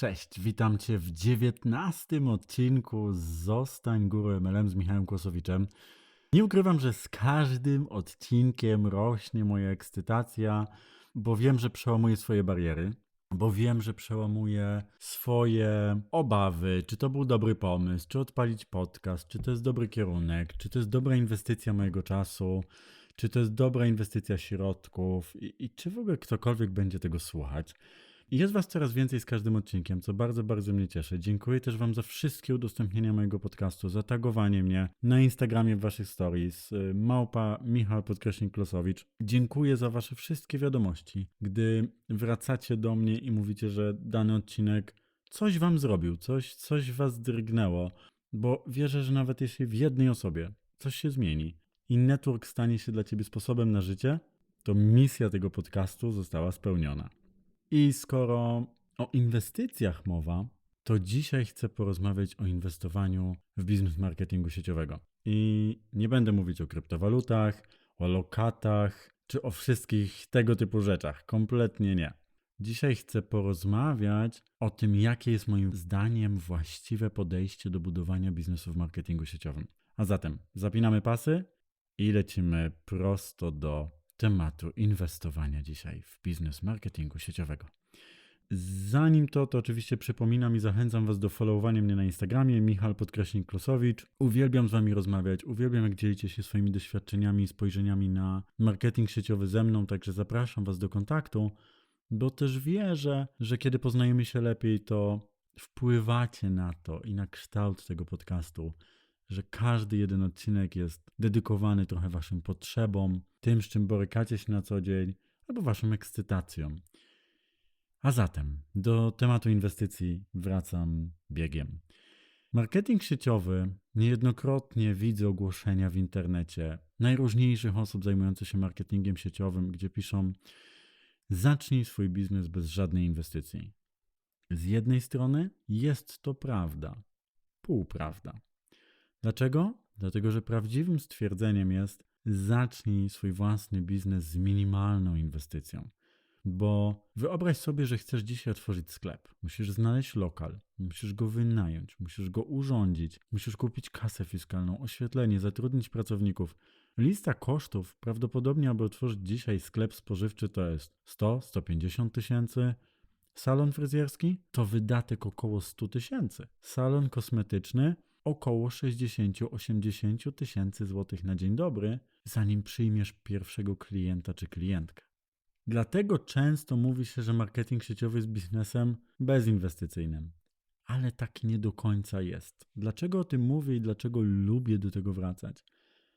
Cześć, witam Cię w dziewiętnastym odcinku Zostań Guru MLM z Michałem Kłosowiczem. Nie ukrywam, że z każdym odcinkiem rośnie moja ekscytacja, bo wiem, że przełamuję swoje bariery, bo wiem, że przełamuję swoje obawy, czy to był dobry pomysł, czy odpalić podcast, czy to jest dobry kierunek, czy to jest dobra inwestycja mojego czasu, czy to jest dobra inwestycja środków i, i czy w ogóle ktokolwiek będzie tego słuchać. Jest Was coraz więcej z każdym odcinkiem, co bardzo, bardzo mnie cieszy. Dziękuję też Wam za wszystkie udostępnienia mojego podcastu, za tagowanie mnie na Instagramie w Waszych stories. y, Małpa Michał Podkreśnik Klosowicz. Dziękuję za Wasze wszystkie wiadomości, gdy wracacie do mnie i mówicie, że dany odcinek coś Wam zrobił, coś, coś Was drgnęło, bo wierzę, że nawet jeśli w jednej osobie coś się zmieni i network stanie się dla Ciebie sposobem na życie, to misja tego podcastu została spełniona. I skoro o inwestycjach mowa, to dzisiaj chcę porozmawiać o inwestowaniu w biznes marketingu sieciowego. I nie będę mówić o kryptowalutach, o lokatach czy o wszystkich tego typu rzeczach. Kompletnie nie. Dzisiaj chcę porozmawiać o tym, jakie jest moim zdaniem właściwe podejście do budowania biznesu w marketingu sieciowym. A zatem zapinamy pasy i lecimy prosto do tematu inwestowania dzisiaj w biznes marketingu sieciowego. Zanim to, to oczywiście przypominam i zachęcam Was do followowania mnie na Instagramie, Michal Podkreśnik Klosowicz. Uwielbiam z Wami rozmawiać, uwielbiam jak dzielicie się swoimi doświadczeniami spojrzeniami na marketing sieciowy ze mną, także zapraszam Was do kontaktu, bo też wierzę, że kiedy poznajemy się lepiej, to wpływacie na to i na kształt tego podcastu, że każdy jeden odcinek jest dedykowany trochę Waszym potrzebom, tym, z czym borykacie się na co dzień, albo Waszą ekscytacją. A zatem do tematu inwestycji wracam biegiem. Marketing sieciowy niejednokrotnie widzę ogłoszenia w internecie najróżniejszych osób zajmujących się marketingiem sieciowym, gdzie piszą: Zacznij swój biznes bez żadnej inwestycji. Z jednej strony jest to prawda, półprawda. Dlaczego? Dlatego, że prawdziwym stwierdzeniem jest: zacznij swój własny biznes z minimalną inwestycją. Bo wyobraź sobie, że chcesz dzisiaj otworzyć sklep. Musisz znaleźć lokal, musisz go wynająć, musisz go urządzić, musisz kupić kasę fiskalną, oświetlenie, zatrudnić pracowników. Lista kosztów prawdopodobnie, aby otworzyć dzisiaj sklep spożywczy, to jest 100-150 tysięcy. Salon fryzjerski to wydatek około 100 tysięcy. Salon kosmetyczny około 60-80 tysięcy złotych na dzień dobry, zanim przyjmiesz pierwszego klienta czy klientkę. Dlatego często mówi się, że marketing sieciowy jest biznesem bezinwestycyjnym. Ale tak nie do końca jest. Dlaczego o tym mówię i dlaczego lubię do tego wracać?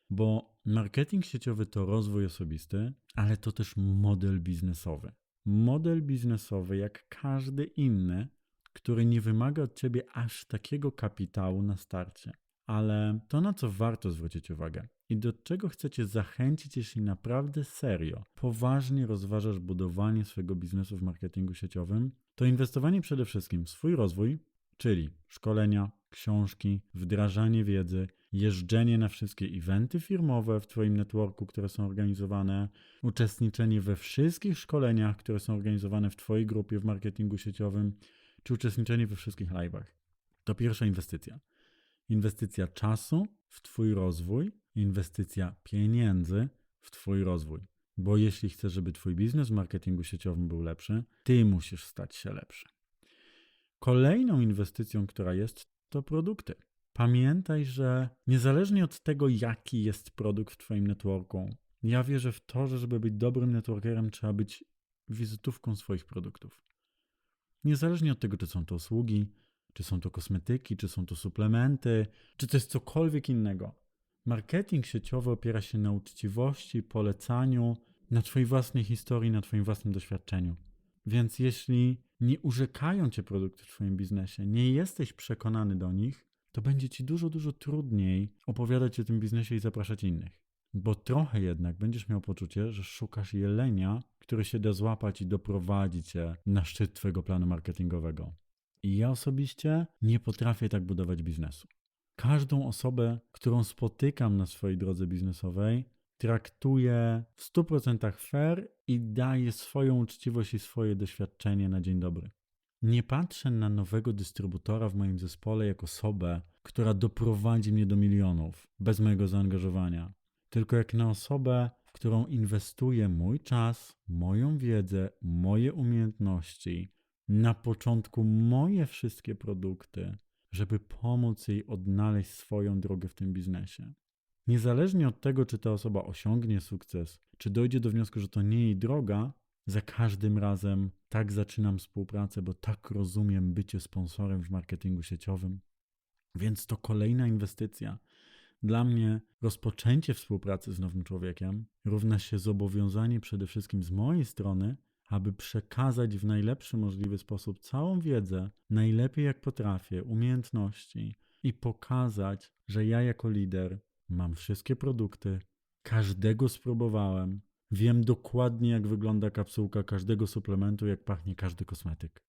Bo marketing sieciowy to rozwój osobisty, ale to też model biznesowy. Model biznesowy, jak każdy inny, który nie wymaga od ciebie aż takiego kapitału na starcie. Ale to, na co warto zwrócić uwagę i do czego chcecie zachęcić, jeśli naprawdę serio, poważnie rozważasz budowanie swojego biznesu w marketingu sieciowym, to inwestowanie przede wszystkim w swój rozwój, czyli szkolenia, książki, wdrażanie wiedzy, jeżdżenie na wszystkie eventy firmowe w Twoim networku, które są organizowane, uczestniczenie we wszystkich szkoleniach, które są organizowane w Twojej grupie w marketingu sieciowym, czy uczestniczenie we wszystkich live'ach. To pierwsza inwestycja. Inwestycja czasu w Twój rozwój, inwestycja pieniędzy w Twój rozwój. Bo jeśli chcesz, żeby Twój biznes w marketingu sieciowym był lepszy, Ty musisz stać się lepszy. Kolejną inwestycją, która jest, to produkty. Pamiętaj, że niezależnie od tego, jaki jest produkt w Twoim networku, ja wierzę w to, że żeby być dobrym networkerem, trzeba być wizytówką swoich produktów. Niezależnie od tego, czy są to usługi, czy są to kosmetyki, czy są to suplementy, czy to jest cokolwiek innego. Marketing sieciowy opiera się na uczciwości, polecaniu, na Twojej własnej historii, na Twoim własnym doświadczeniu. Więc jeśli nie urzekają Cię produkty w Twoim biznesie, nie jesteś przekonany do nich, to będzie Ci dużo, dużo trudniej opowiadać o tym biznesie i zapraszać innych. Bo trochę jednak będziesz miał poczucie, że szukasz jelenia, który się da złapać i doprowadzi Cię na szczyt Twojego planu marketingowego. I ja osobiście nie potrafię tak budować biznesu. Każdą osobę, którą spotykam na swojej drodze biznesowej, traktuję w 100% fair i daję swoją uczciwość i swoje doświadczenie na dzień dobry. Nie patrzę na nowego dystrybutora w moim zespole jako osobę, która doprowadzi mnie do milionów bez mojego zaangażowania, tylko jak na osobę, w którą inwestuję mój czas, moją wiedzę, moje umiejętności, na początku moje wszystkie produkty, żeby pomóc jej odnaleźć swoją drogę w tym biznesie. Niezależnie od tego, czy ta osoba osiągnie sukces, czy dojdzie do wniosku, że to nie jej droga, za każdym razem tak zaczynam współpracę, bo tak rozumiem bycie sponsorem w marketingu sieciowym. Więc to kolejna inwestycja. Dla mnie rozpoczęcie współpracy z nowym człowiekiem równa się zobowiązanie przede wszystkim z mojej strony, aby przekazać w najlepszy możliwy sposób całą wiedzę, najlepiej jak potrafię, umiejętności i pokazać, że ja jako lider mam wszystkie produkty, każdego spróbowałem, wiem dokładnie jak wygląda kapsułka każdego suplementu, jak pachnie każdy kosmetyk.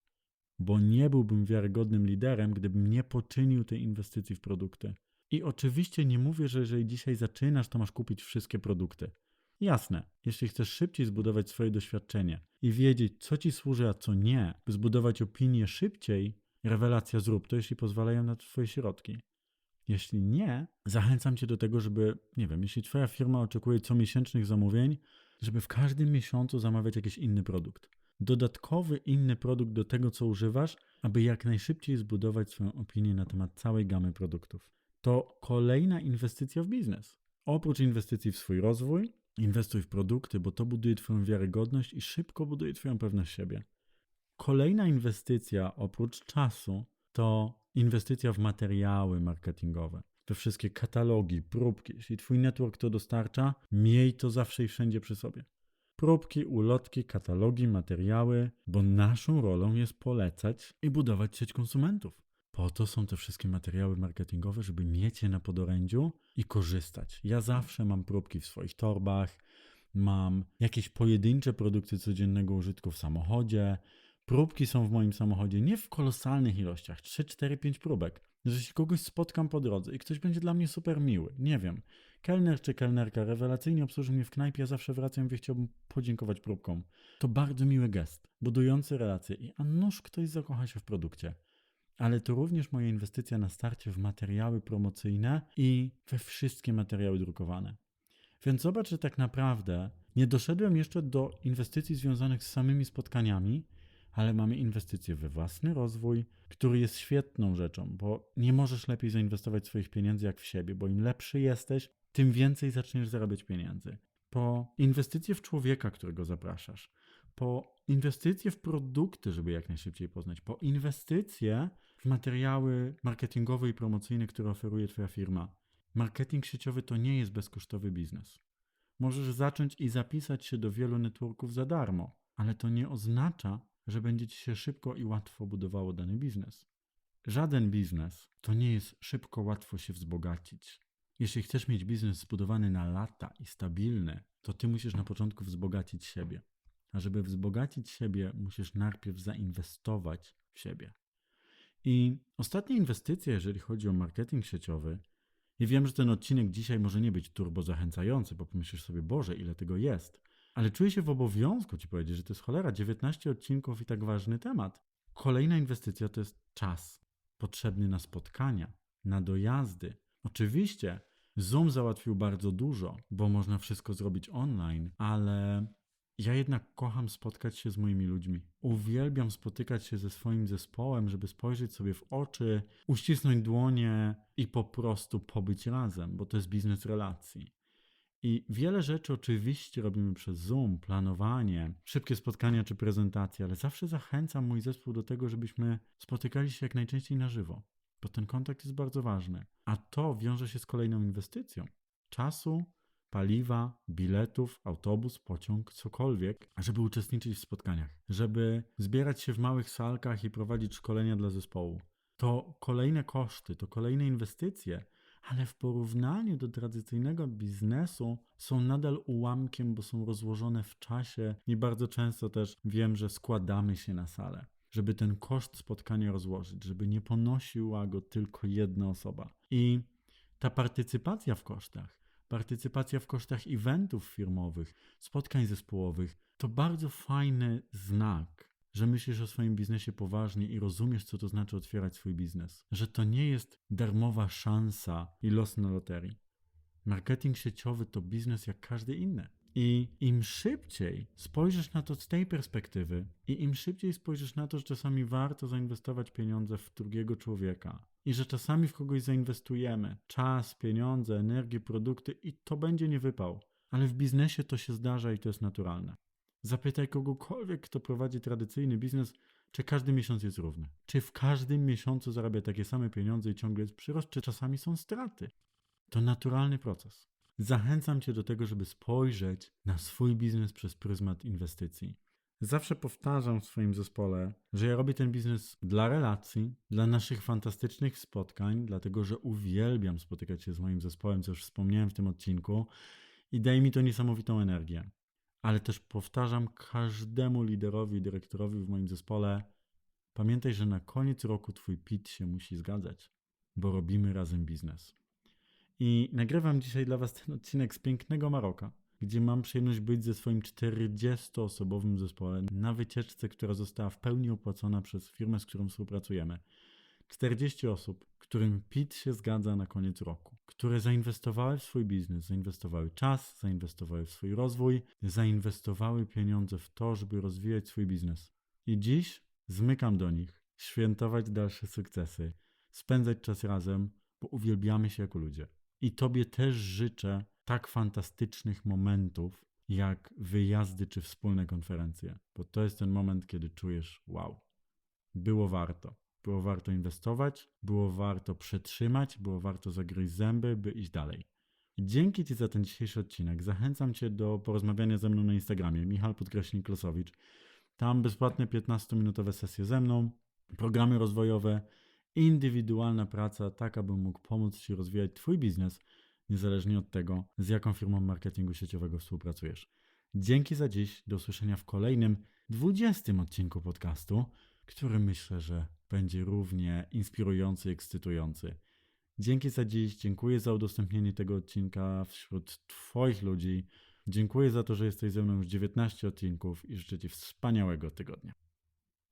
Bo nie byłbym wiarygodnym liderem, gdybym nie poczynił tej inwestycji w produkty. I oczywiście nie mówię, że jeżeli dzisiaj zaczynasz, to masz kupić wszystkie produkty. Jasne, jeśli chcesz szybciej zbudować swoje doświadczenie i wiedzieć, co ci służy, a co nie, by zbudować opinię szybciej, rewelacja zrób to, jeśli pozwalają na Twoje środki. Jeśli nie, zachęcam Cię do tego, żeby, nie wiem, jeśli Twoja firma oczekuje comiesięcznych zamówień, żeby w każdym miesiącu zamawiać jakiś inny produkt. Dodatkowy inny produkt do tego, co używasz, aby jak najszybciej zbudować swoją opinię na temat całej gamy produktów. To kolejna inwestycja w biznes. Oprócz inwestycji w swój rozwój, inwestuj w produkty, bo to buduje Twoją wiarygodność i szybko buduje Twoją pewność siebie. Kolejna inwestycja oprócz czasu to inwestycja w materiały marketingowe, we wszystkie katalogi, próbki. Jeśli Twój network to dostarcza, miej to zawsze i wszędzie przy sobie. Próbki, ulotki, katalogi, materiały, bo naszą rolą jest polecać i budować sieć konsumentów. Po to są te wszystkie materiały marketingowe, żeby mieć je na podorędziu i korzystać. Ja zawsze mam próbki w swoich torbach, mam jakieś pojedyncze produkty codziennego użytku w samochodzie. Próbki są w moim samochodzie nie w kolosalnych ilościach 3, 4, 5 próbek. Że jeśli kogoś spotkam po drodze i ktoś będzie dla mnie super miły, nie wiem, kelner czy kelnerka rewelacyjnie obsłuży mnie w knajpie, ja zawsze wracam i chciałbym podziękować próbkom. To bardzo miły gest, budujący relacje i a nuż ktoś zakocha się w produkcie ale to również moja inwestycja na starcie w materiały promocyjne i we wszystkie materiały drukowane. Więc zobacz, że tak naprawdę nie doszedłem jeszcze do inwestycji związanych z samymi spotkaniami, ale mamy inwestycje we własny rozwój, który jest świetną rzeczą, bo nie możesz lepiej zainwestować swoich pieniędzy jak w siebie, bo im lepszy jesteś, tym więcej zaczniesz zarabiać pieniędzy. Po inwestycje w człowieka, którego zapraszasz, po inwestycje w produkty, żeby jak najszybciej poznać, po inwestycje materiały marketingowe i promocyjne, które oferuje Twoja firma. Marketing sieciowy to nie jest bezkosztowy biznes. Możesz zacząć i zapisać się do wielu networków za darmo, ale to nie oznacza, że będzie Ci się szybko i łatwo budowało dany biznes. Żaden biznes to nie jest szybko, łatwo się wzbogacić. Jeśli chcesz mieć biznes zbudowany na lata i stabilny, to Ty musisz na początku wzbogacić siebie. A żeby wzbogacić siebie, musisz najpierw zainwestować w siebie. I ostatnia inwestycja, jeżeli chodzi o marketing sieciowy, i wiem, że ten odcinek dzisiaj może nie być turbo zachęcający, bo pomyślisz sobie, Boże, ile tego jest. Ale czuję się w obowiązku Ci powiedzieć, że to jest cholera, 19 odcinków i tak ważny temat. Kolejna inwestycja to jest czas potrzebny na spotkania, na dojazdy. Oczywiście Zoom załatwił bardzo dużo, bo można wszystko zrobić online, ale ja jednak kocham spotkać się z moimi ludźmi. Uwielbiam spotykać się ze swoim zespołem, żeby spojrzeć sobie w oczy, uścisnąć dłonie i po prostu pobyć razem, bo to jest biznes relacji. I wiele rzeczy oczywiście robimy przez Zoom, planowanie, szybkie spotkania czy prezentacje, ale zawsze zachęcam mój zespół do tego, żebyśmy spotykali się jak najczęściej na żywo, bo ten kontakt jest bardzo ważny. A to wiąże się z kolejną inwestycją czasu, paliwa, biletów, autobus, pociąg, cokolwiek, żeby uczestniczyć w spotkaniach, żeby zbierać się w małych salkach i prowadzić szkolenia dla zespołu. To kolejne koszty, to kolejne inwestycje, ale w porównaniu do tradycyjnego biznesu są nadal ułamkiem, bo są rozłożone w czasie i bardzo często też wiem, że składamy się na salę, żeby ten koszt spotkania rozłożyć, żeby nie ponosiła go tylko jedna osoba. I ta partycypacja w kosztach, partycypacja w kosztach eventów firmowych, spotkań zespołowych, to bardzo fajny znak, że myślisz o swoim biznesie poważnie i rozumiesz, co to znaczy otwierać swój biznes. Że to nie jest darmowa szansa i los na loterii. Marketing sieciowy to biznes jak każdy inny. I im szybciej spojrzysz na to z tej perspektywy, i im szybciej spojrzysz na to, że czasami warto zainwestować pieniądze w drugiego człowieka, i że czasami w kogoś zainwestujemy czas, pieniądze, energię, produkty, i to będzie nie wypał. Ale w biznesie to się zdarza i to jest naturalne. Zapytaj kogokolwiek, kto prowadzi tradycyjny biznes, czy każdy miesiąc jest równy. Czy w każdym miesiącu zarabia takie same pieniądze i ciągle jest przyrost, czy czasami są straty. To naturalny proces. Zachęcam Cię do tego, żeby spojrzeć na swój biznes przez pryzmat inwestycji. Zawsze powtarzam w swoim zespole, że ja robię ten biznes dla relacji, dla naszych fantastycznych spotkań, dlatego że uwielbiam spotykać się z moim zespołem, co już wspomniałem w tym odcinku, i daje mi to niesamowitą energię. Ale też powtarzam każdemu liderowi, dyrektorowi w moim zespole: pamiętaj, że na koniec roku Twój PIT się musi zgadzać, bo robimy razem biznes. I nagrywam dzisiaj dla Was ten odcinek z pięknego Maroka, gdzie mam przyjemność być ze swoim 40-osobowym zespołem na wycieczce, która została w pełni opłacona przez firmę, z którą współpracujemy. 40 osób, którym PIT się zgadza na koniec roku, które zainwestowały w swój biznes, zainwestowały czas, zainwestowały w swój rozwój, zainwestowały pieniądze w to, żeby rozwijać swój biznes. I dziś zmykam do nich, świętować dalsze sukcesy, spędzać czas razem, bo uwielbiamy się jako ludzie. I Tobie też życzę tak fantastycznych momentów, jak wyjazdy czy wspólne konferencje, bo to jest ten moment, kiedy czujesz, wow, było warto. Było warto inwestować, było warto przetrzymać, było warto zagryźć zęby, by iść dalej. Dzięki Ci za ten dzisiejszy odcinek. Zachęcam Cię do porozmawiania ze mną na Instagramie, Michal Podkreśnik Klosowicz. Tam bezpłatne 15-minutowe sesje ze mną, programy rozwojowe, indywidualna praca, tak aby mógł pomóc Ci rozwijać Twój biznes, niezależnie od tego, z jaką firmą marketingu sieciowego współpracujesz. Dzięki za dziś, do usłyszenia w kolejnym, 20 odcinku podcastu, który myślę, że będzie równie inspirujący i ekscytujący. Dzięki za dziś, dziękuję za udostępnienie tego odcinka wśród Twoich ludzi. Dziękuję za to, że jesteś ze mną już 19 odcinków i życzę Ci wspaniałego tygodnia.